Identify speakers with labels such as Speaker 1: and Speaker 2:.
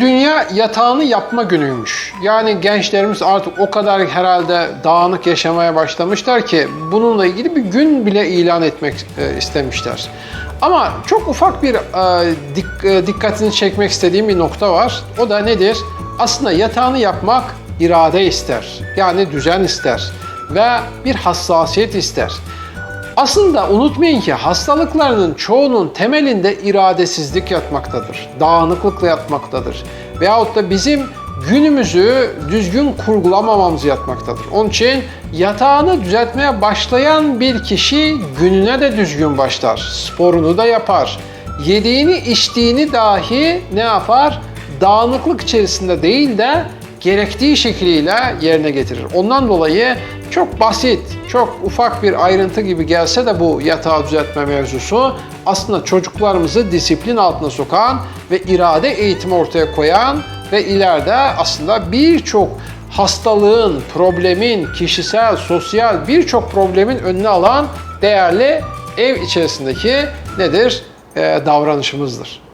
Speaker 1: Dünya yatağını yapma günüymüş. Yani gençlerimiz artık o kadar herhalde dağınık yaşamaya başlamışlar ki bununla ilgili bir gün bile ilan etmek e, istemişler. Ama çok ufak bir e, e, dikkatini çekmek istediğim bir nokta var. O da nedir? Aslında yatağını yapmak irade ister. Yani düzen ister ve bir hassasiyet ister. Aslında unutmayın ki hastalıklarının çoğunun temelinde iradesizlik yatmaktadır. Dağınıklıkla yatmaktadır. Veyahut da bizim günümüzü düzgün kurgulamamamız yatmaktadır. Onun için yatağını düzeltmeye başlayan bir kişi gününe de düzgün başlar. Sporunu da yapar. Yediğini içtiğini dahi ne yapar? Dağınıklık içerisinde değil de gerektiği şekliyle yerine getirir. Ondan dolayı çok basit, çok ufak bir ayrıntı gibi gelse de bu yatağı düzeltme mevzusu aslında çocuklarımızı disiplin altına sokan ve irade eğitimi ortaya koyan ve ileride aslında birçok hastalığın, problemin, kişisel, sosyal birçok problemin önüne alan değerli ev içerisindeki nedir? Ee, davranışımızdır.